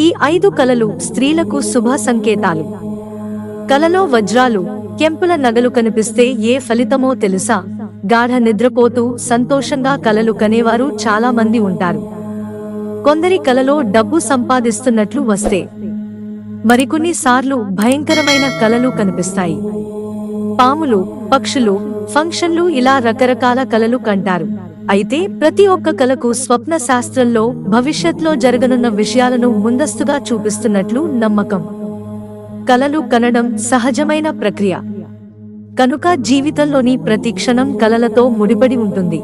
ఈ ఐదు కలలు స్త్రీలకు శుభ సంకేతాలు. కలలో వజ్రాలు కెంపుల నగలు కనిపిస్తే ఏ ఫలితమో తెలుసా? గాఢ నిద్రపోతూ సంతోషంగా కలలు కనేవారు చాలా మంది ఉంటారు. కొందరి కలలో డబ్బు సంపాదిస్తున్నట్లు వస్తే. మరికొన్ని సార్లు భయంకరమైన కలలు కనిపిస్తాయి. పాములు పక్షులు ఫంక్షన్లు ఇలా రకరకాల కలలు కంటారు. అయితే ప్రతి ఒక్క కలకు స్వప్న శాస్త్రంలో భవిష్యత్లో జరగనున్న విషయాలను ముందస్తుగా చూపిస్తున్నట్లు నమ్మకం. కలలు కనడం సహజమైన ప్రక్రియ. కనుక జీవితంలోని ప్రతి క్షణం కలలతో ముడిపడి ఉంటుంది.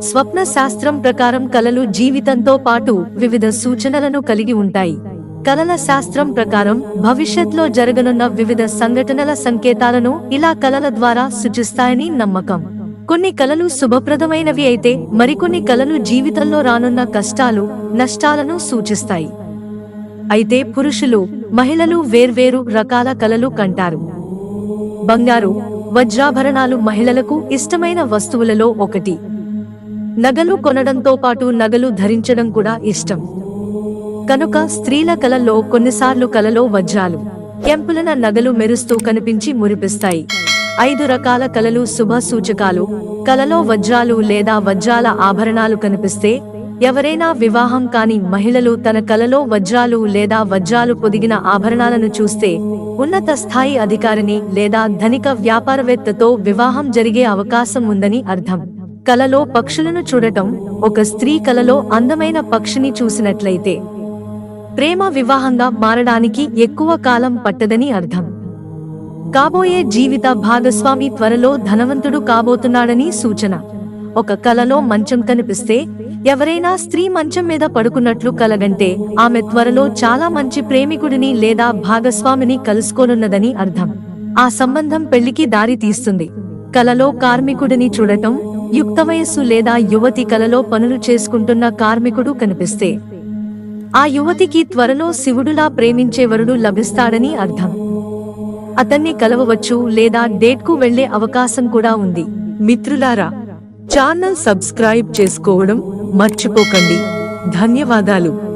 స్వప్న శాస్త్రం ప్రకారం కలలు జీవితంతో పాటు వివిధ సూచనలను కలిగి ఉంటాయి. కలల శాస్త్రం ప్రకారం భవిష్యత్లో జరగనున్న వివిధ సంఘటనల సంకేతాలను ఇలా కలల ద్వారా సూచిస్తాయని నమ్మకం. కొన్ని కలలు శుభప్రదమైనవి అయితే మరికొన్ని కలలు జీవితంలో రానున్న కష్టాలు నష్టాలను సూచిస్తాయి. అయితే పురుషులు మహిళలు వేర్వేరు రకాల కలలు కంటారు. బంగారు వజ్రాభరణాలు మహిళలకు ఇష్టమైన వస్తువులలో ఒకటి. నగలు కొనడంతో పాటు నగలు ధరించడం కూడా ఇష్టం. కనుక స్త్రీల కలల్లో కొన్నిసార్లు కలలో వజ్రాలు. కెంపులన నగలు మెరుస్తూ కనిపించి మురిపిస్తాయి. ఐదు రకాల కలలు శుభ సూచకాలు. కలలో వజ్రాలు లేదా వజ్రాల ఆభరణాలు కనిపిస్తే ఎవరైనా వివాహం కాని మహిళలు తన కలలో వజ్రాలు లేదా వజ్రాలు పొదిగిన ఆభరణాలను చూస్తే ఉన్నత స్థాయి అధికారిని లేదా ధనిక వ్యాపారవేత్తతో వివాహం జరిగే అవకాశం ఉందని అర్థం. కలలో పక్షులను చూడటం ఒక స్త్రీ కలలో అందమైన పక్షిని చూసినట్లయితే ప్రేమ వివాహంగా మారడానికి ఎక్కువ కాలం పట్టదని అర్థం. కాబోయే జీవిత భాగస్వామి త్వరలో ధనవంతుడు కాబోతున్నాడని సూచన. ఒక కలలో మంచం కనిపిస్తే ఎవరైనా స్త్రీ మంచం మీద పడుకున్నట్లు కలగంటే ఆమె త్వరలో చాలా మంచి ప్రేమికుడిని లేదా భాగస్వామిని కలుసుకోనున్నదని అర్థం. ఆ సంబంధం పెళ్ళికి దారి తీస్తుంది. కలలో కార్మికుడిని చూడటం యుక్త వయస్సు లేదా యువతి కలలో పనులు చేసుకుంటున్న కార్మికుడు కనిపిస్తే ఆ యువతికి త్వరలో శివుడులా ప్రేమించే వరుడు లభిస్తాడని అర్థం. అతన్ని కలవవచ్చు లేదా డేట్కు వెళ్ళే అవకాశం కూడా ఉంది. మిత్రులారా ఛానల్ సబ్స్క్రైబ్ చేసుకోవడం మర్చిపోకండి. ధన్యవాదాలు.